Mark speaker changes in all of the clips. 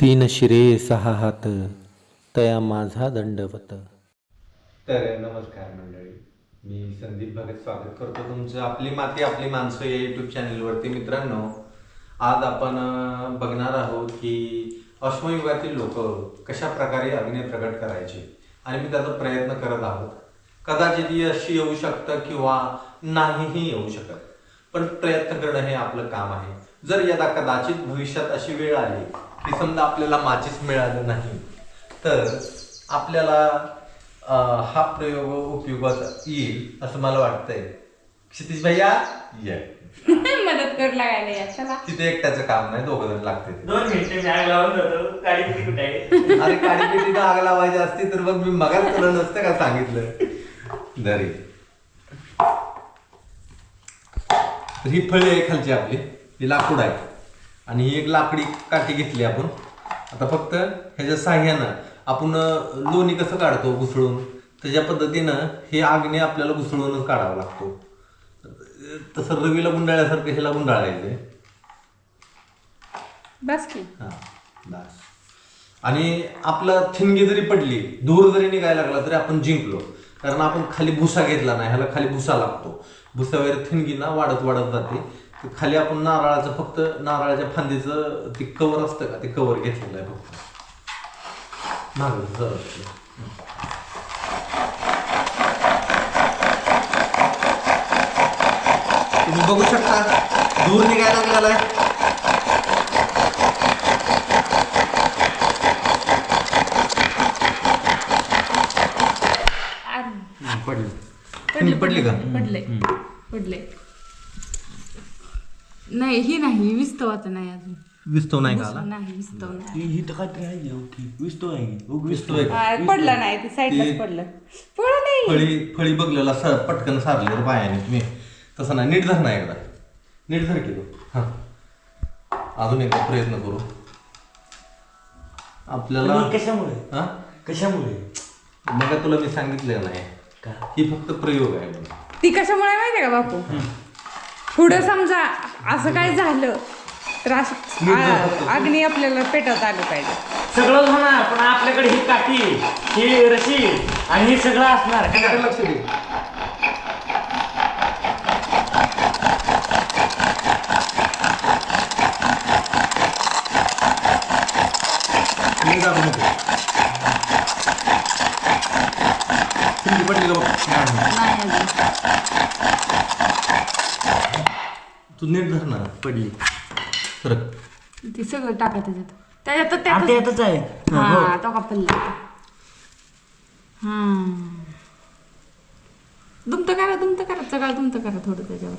Speaker 1: तीन शिरे सहा हात तया माझा दंडवत.
Speaker 2: तर नमस्कार मंडळी मी संदीप भगत स्वागत करतो तुमचं आपली माती आपली माणसं या युट्यूब चॅनलवरती मित्रांनो आज आपण बघणार आहोत की अश्मयुगातील लोक कशा प्रकारे अभिनय प्रकट करायचे आणि मी त्याचा प्रयत्न करत आहोत. कदाचित यश येऊ शकतं किंवा नाहीही येऊ शकत पण प्रयत्न करणं हे आपलं काम आहे. जर यदा कदाचित भविष्यात अशी वेळ आली की समजा आपल्याला माचीस मिळालं नाही तर आपल्याला हा प्रयोग उपयोगात येईल असं मला वाटतंय. क्षितिज भैया ये.
Speaker 3: मदत कर लागायला या चला.
Speaker 2: तिथे एकट्याचं काम नाही दोघ जण लागते
Speaker 4: दोन मिनिटं मी आग लावून जातो. गाडी किती कुठे आहे?
Speaker 2: अरे काळी आग लावायची असती तर मग मी मगाच तुला नसतं का सांगितलं? दरी. तर ही फळी आहे खालची आपली. ही लाकूड आहे? आणि ही एक लाकडी काठी घेतली आपण. आता फक्त ह्याच्या साह्यानं आपण लोणी कसं काढतो घुसळून? त्याच्या पद्धतीनं हे आग्ने आपल्याला घुसळूनच काढावं लागतो. तसं रवीला गुंडाळल्यासारखं ह्याला गुंडाळायचंय.
Speaker 3: बस की.
Speaker 2: हा, बस. आणि आपला थिणगी जरी पडली दूर जरी निघायला लागला तरी आपण जिंकलो. कारण आपण खाली भुसा घेतला नाही ह्याला खाली भुसा लागतो. भुसावर थिणगी ना वाढत वाढत जाते. खाली आपण नारळाचं फक्त नारळाच्या फांदीचं ते कवर असतं का? ते कवर घेतलेलं आहे फक्त. असतं. तुम्ही बघू शकता दूर निघायला लागलेला आहे पडले.
Speaker 3: पडली
Speaker 2: का?
Speaker 3: पडले पडले नाही ही नाही विस्तवाचं नाही अजून.
Speaker 2: विस्तव नाही का आला?
Speaker 3: नाही विस्तव नाही.
Speaker 4: ही तर विसतो आहे.
Speaker 2: विस्तव आहे. का?
Speaker 3: आ, पडलं नाही ते साईडलाच
Speaker 2: ते-
Speaker 3: पडलं. पडलं नाही.
Speaker 2: फळी फळी बघलेला सर पटकन सारले पायाने तुम्ही. तसं नाही नीट धर ना एकदा. नीट धर की तू. हा. अजून एकदा प्रयत्न करू. आपल्याला
Speaker 4: आणि कशामुळे?
Speaker 2: हा?
Speaker 4: कशामुळे?
Speaker 2: मग तुला मी सांगितलं नाही.
Speaker 4: का?
Speaker 2: ही फक्त प्रयोग आहे म्हणून.
Speaker 3: ती कशामुळे माहितीये का बापू? पुढं समजा असं काय झालं? तर असं आ- अग्नी आपल्याला पेटवता आलं पाहिजे.
Speaker 4: सगळं होणार पण आपल्याकडे ही काठी ही रशी आणि हे सगळं असणार.
Speaker 2: लक्ष दे मी दाबू नको. थंडी पडली का बघ
Speaker 3: नाही अजून
Speaker 2: तू नीट धर ना पडली. सरक
Speaker 3: ती सगळं टाका त्याच्यात. त्याच्यात तर
Speaker 4: आता
Speaker 3: त्यातच
Speaker 4: येतच आहे.
Speaker 3: हा तो का पडला हा दुमतं करा दुमतं करा. सगळं दुमतं करा थोडं त्याच्यावर.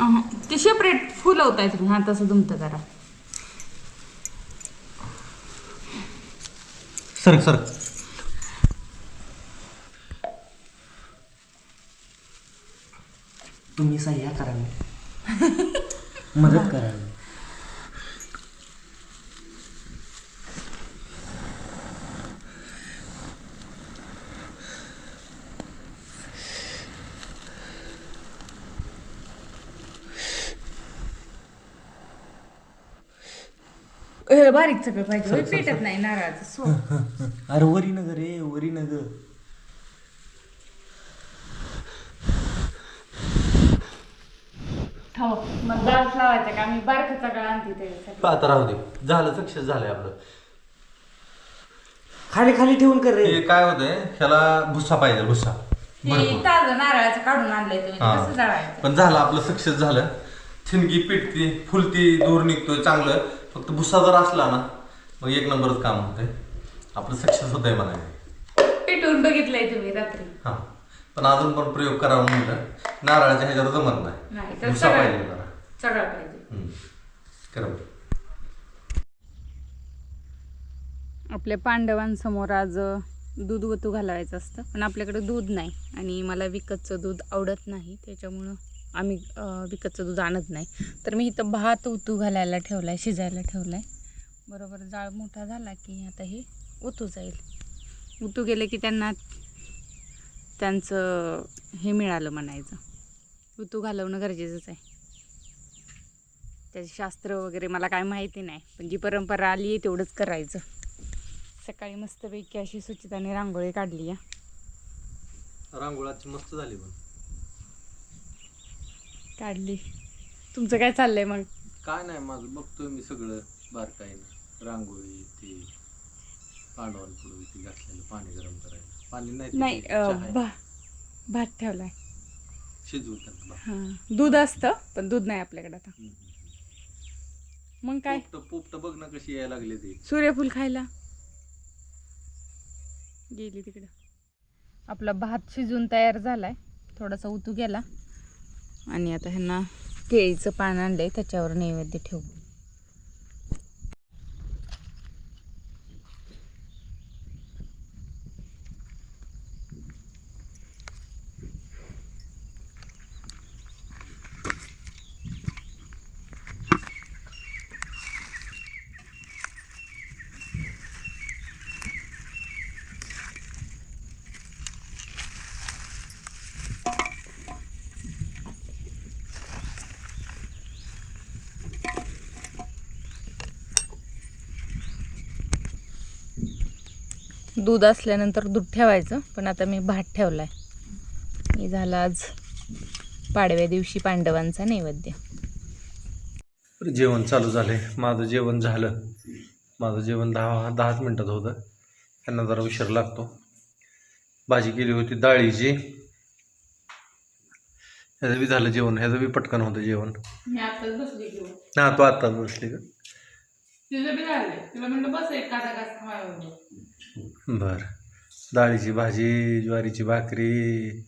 Speaker 3: अहं, ते सेपरेट फुलवताय तुम्ही. हा तसं दुमतं करा.
Speaker 2: सरक सरक
Speaker 4: तुम्ही सह्या करावी. मदत करावी.
Speaker 3: ए, बारीक सगळं पाहिजे होय, पेटत नाही नारळाचं सो
Speaker 4: अरे वरी नगर रे वरी
Speaker 3: हो मग लावायचा का? मी बारकं सगळं आणते त्याच्यासाठी.
Speaker 2: आता राहू दे. झालं सक्सेस झालंय आपलं.
Speaker 4: खाली खाली ठेवून कर रे.
Speaker 2: हे काय होतंय? ह्याला भुसा पाहिजे भुसा
Speaker 3: हे ताजं नारळाचं काढून आणलंय तुम्ही ते
Speaker 2: हा.
Speaker 3: कसं जळायचं?
Speaker 2: पण झालं आपलं सक्सेस झालं. थिनगी पिटती फुलती दूर निघतोय चांगलं. फक्त भुसा जर असला ना मग एक नंबरच काम होतंय. आपलं सक्सेस होतंय म्हणायचं.
Speaker 3: पेटवून बघितलंय तुम्ही रात्री.
Speaker 2: हा. पण अजून पण प्रयोग करावा म्हणलं. नारळाच्या ह्याच्यावर जमत
Speaker 3: नाही,
Speaker 2: नाही
Speaker 3: तर
Speaker 2: भुसा
Speaker 3: सगळं-
Speaker 2: पाहिजे जरा.
Speaker 3: सगळं पाहिजे.
Speaker 2: हम्म. करा बरं.
Speaker 3: आपल्या पांडवांसमोर आज अ, दूध वतू घालावायचं असतं. पण आपल्याकडे दूध नाही आणि मला विकतचं दूध आवडत नाही. त्याच्यामुळं आम्ही अ, विकतचं दूध आणत नाही. तर मी इथं भात उतू घालायला ठेवला आहे शिजायला ठेवला आहे बरोबर जाळ मोठा झाला की आता हे उतू जाईल. उतू गेले की त्यांना त्यांचं हे मिळालं म्हणायचं. ऋतू घालवणं गरजेचंच आहे. त्याचे शास्त्र वगैरे मला काय माहिती नाही पण जी परंपरा आली आहे तेवढंच करायचं. सकाळी मस्तपैकी अशी सुचिताने रांगोळी काढली आहे.
Speaker 2: रांगोळाची मस्त झाली पण.
Speaker 3: काढली. तुमचं काय चाललंय मग?
Speaker 2: काय नाही माझं बघतोय मी सगळं बारकाईनं. रांगोळी ते पांडवाला पुढे ते घातलेलं पाणी गरम करायला. पाणी नाही
Speaker 3: अं. भा भात ठेवलाय. हां दूध असतं पण दूध नाही आपल्याकडे आता.
Speaker 2: हम्म.
Speaker 3: मग काय?
Speaker 2: पोपटं पोपटं बघ ना कशी यायला लागले ते.
Speaker 3: सूर्यफूल खायला. गेली तिकडं. आपला भात शिजून तयार झालाय. थोडासा उतू गेला. आणि आता ह्यांना केळीचं पान आणलंय त्याच्यावर नैवेद्य ठेवू. दूध असल्यानंतर दूध ठेवायचं पण आता मी भात ठेवलाय. मी झाला आज पाडव्या दिवशी पांडवांचा नैवेद्य.
Speaker 2: जेवण चालू झाले माझं जेवण झालं. माझं जेवण दहा दहाच मिनटात होतं. त्यांना जरा उशीर लागतो. भाजी केली होती डाळीची. ह्याचं बी झालं जेवण. ह्याचं बी पटकन होतं जेवण.
Speaker 3: मी आताच बसली घेऊन
Speaker 2: हा. तू आत्ताच बसली का?
Speaker 3: तिचं बी झाले तिला म्हणलं बस एक काटा घास खावा
Speaker 2: बरं. डाळीची भाजी ज्वारीची भाकरी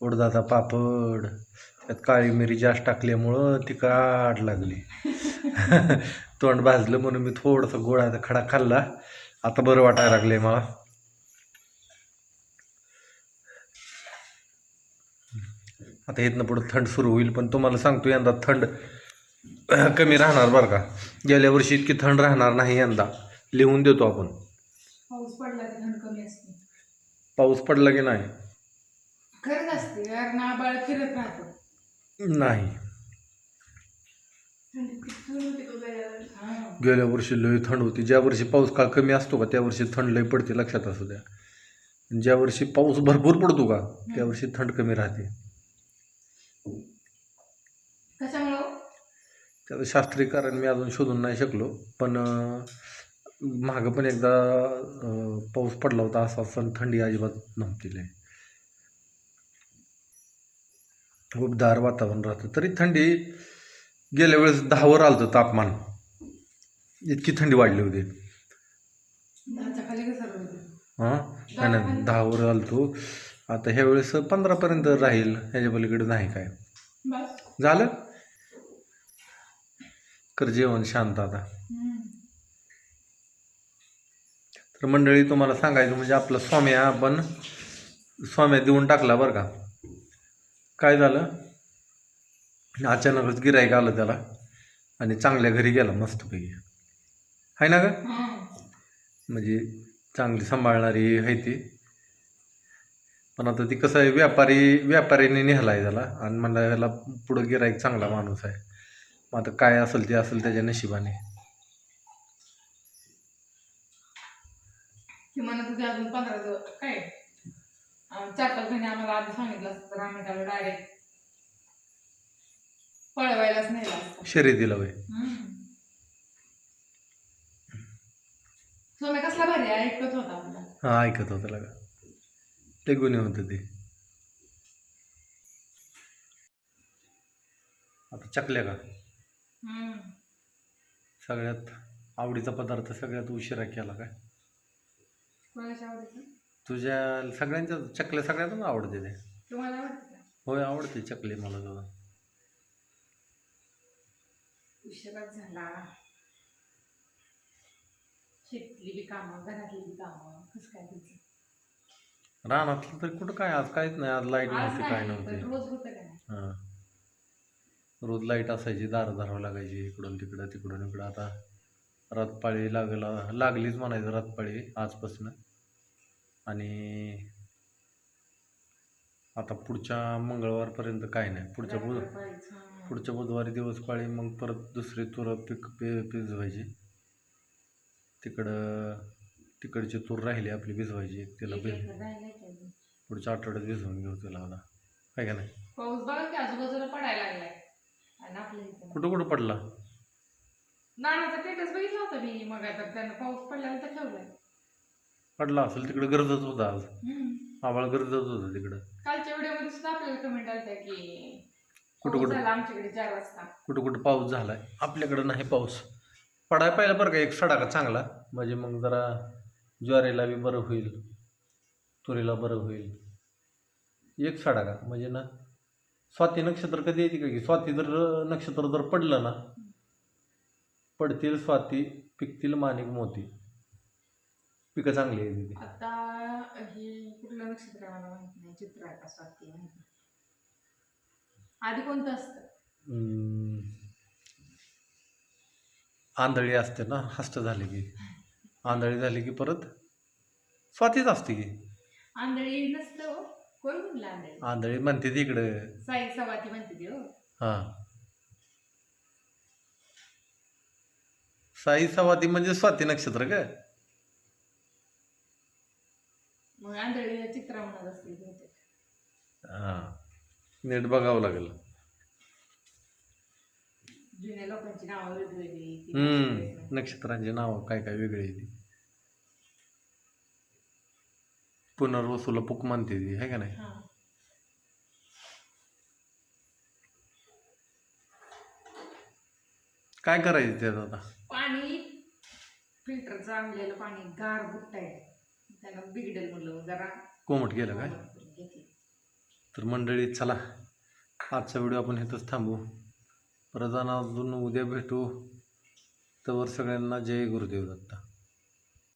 Speaker 2: उडदाचा पापड त्यात काळी मिरी जास्त टाकल्यामुळं ती काढ लागली. तोंड भाजलं म्हणून मी थोडंसं गोळाचा खडा खाल्ला. आता बरं वाटायला लागले मला. आता इथनं पुढं थंड सुरू होईल पण तुम्हाला सांगतो यंदा थंड कमी राहणार बरं का. गेल्या वर्षी इतकी थंड राहणार नाही यंदा. लिहून देतो आपण
Speaker 3: पाऊस पडला की थंड कमी असते
Speaker 2: पाऊस पडला की नाही?
Speaker 3: खरंच असते आबाळ फिरत राहतं.
Speaker 2: नाही. गेल्या वर्षी लय थंड होती. ज्या वर्षी पाऊस काळ कमी असतो का त्या वर्षी थंड लय पडते लक्षात असू द्या. ज्या वर्षी पाऊस भरपूर पडतो का त्या वर्षी थंड कमी राहते. त्याचं शास्त्रीय कारण मी अजून शोधून नाही शकलो पण मागं पण एकदा पाऊस पडला होता असा पण थंडी अजिबात नव्हती लय. उबदार वातावरण राहतं. तरी थंडी गेल्या वेळेस दहावर आलं होतं तापमान. इतकी थंडी वाढली होती. हां? नाही नाही दहावर आलं तो आता ह्या वेळेस पंधरापर्यंत राहील. ह्याच्या पलीकडे नाही काय. झालं? कर जेवण शांत आता. तर मंडळी तुम्हाला सांगायचं म्हणजे आपला स्वाम्या आपण स्वाम्या देऊन टाकला बरं का. काय झालं? अचानकच गिरायक आलं त्याला आणि चांगल्या घरी गेला मस्तपैकी. आहे ना ग? म्हणजे चांगली सांभाळणारी आहे ती. पण आता ती कसं आहे व्यापारी व्यापारीने नेहला आहे त्याला आणि म्हणला याला पुढं गिरायक चांगला माणूस आहे. मग आता काय असेल ते असेल त्याच्या नशिबाने.
Speaker 5: म्हणत होते अजून पंधरा दिवस काय? चार पाच महिने आम्हाला आधी सांगितलं असतं तर आम्ही त्याला डायरेक्ट पळवायलाच नाही
Speaker 2: शर्यतीला वय.
Speaker 5: सोम्या कसला भारी आहे ऐकत होता
Speaker 2: हा ऐकत होतं लगा. ते गुन्हे होतं ते. आता चकल्या का? सगळ्यात आवडीचा पदार्थ सगळ्यात उशिरा केला काय? तुझ्या सगळ्यांच्या चकल्या सगळ्यातच आवडते ते.
Speaker 5: तुम्हाला आवडतं का?
Speaker 2: होय आवडते चकली मला जरा.
Speaker 5: उशिराच झाला. शेतीतली बी कामं घरातली बी कामं कसं काय तुझं
Speaker 2: रानातलं तर कुठं काय आज काहीच नाही आज लाइट
Speaker 5: आज
Speaker 2: नव्हती काय
Speaker 5: नाही पण
Speaker 2: नव्हती
Speaker 5: रोज होतं का नाही?
Speaker 2: हां. रोज लाइट असायची दारं धरावं लागायची इकडून तिकडं तिकडून इकडं. आता रथपाळी लागला लागलीच म्हणायचं रथपाळी आजपासून. आणि आता पुढच्या मंगळवारपर्यंत काय नाही. पुढच्या बुध. पुढच्या बुधवारी दिवस पाळी मग परत दुसरी तूर पीक पे भिजवायची. तिकडं तिकडची तूर राहिली आपली भिजवायची. तिला भिज. पुढच्या आठवड्यात भिजवून घेऊ तिला आता. काय का नाही?
Speaker 3: पाऊस बघा की आजूबाजूला पडायला लागलाय. आणि आपल्या इथं
Speaker 2: कुठं कुठं पडला?
Speaker 3: नानाचा टेटस बघितला होता मी मग आता. त्यानं पाऊस पडल्याला तर ठेवलाय.
Speaker 2: पडला असेल तिकडं गरजच होता आज. आवाळ गरजच होतं तिकडं.
Speaker 3: कालच्या व्हिडिओमध्ये सुद्धा आपल्याला कमेंट आल्या की
Speaker 2: कुठं
Speaker 3: पाऊस
Speaker 2: कुठं?
Speaker 3: झाला आमच्याकडे चार वाजता.
Speaker 2: कुठं कुठं पाऊस झालाय? आपल्याकडं नाही पाऊस. पडाय पाहिला बरं का एक सडाका चांगला. म्हणजे मग जरा ज्वारीला बी बरं होईल. तुरीला बरं होईल. एक सडाका म्हणजे ना स्वाती नक्षत्र कधी येते का की? स्वाती जर नक्षत्र जर पडलं ना पडतील स्वाती पिकतील माणिक मोती. पिकं चांगली येते ती
Speaker 3: आता ही कुठलं नक्षत्र आहे मला माहीत नाही चित्र आहे का स्वाती माहीत नाही. आधी कोणतं असतं?
Speaker 2: हम्म. आंधळी असते ना हस्त झाली की. आंधळी झाली की परत स्वातीच असते की.
Speaker 3: आंधळी नसतं हो. कोण म्हणलं आंधळी?
Speaker 2: आंधळी म्हणते ती इकडं.
Speaker 3: साई सवाती म्हणते ती हो.
Speaker 2: हां. साई सवाती म्हणजे स्वाती नक्षत्र का?
Speaker 3: मग आंधळी चित्र म्हणत असतील बहुतेक.
Speaker 2: हां. नीट बघावं लागेल.
Speaker 3: जुन्या लोकांची नावं वेगवेगळी ती
Speaker 2: हम्म.
Speaker 3: नक्षत्र.
Speaker 2: नक्षत्रांची नावं काय काय वेगळी आहे ती. पुनर्वसूला पुक म्हणते ती आहे का नाही?
Speaker 3: हा.
Speaker 2: काय करायचं त्यात आता?
Speaker 3: पाणी फिल्टरचं आणलेलं पाणी गार बुट्ट आहे. त्यानं बिघडेल म्हणलं जरा
Speaker 2: कोमट गेलं काय?
Speaker 3: घेतली.
Speaker 2: तर मंडळी चला. आजचा व्हिडिओ आपण इथंच थांबू. परत अजून उद्या भेटू. तर सगळ्यांना जय गुरुदेव दत्ता.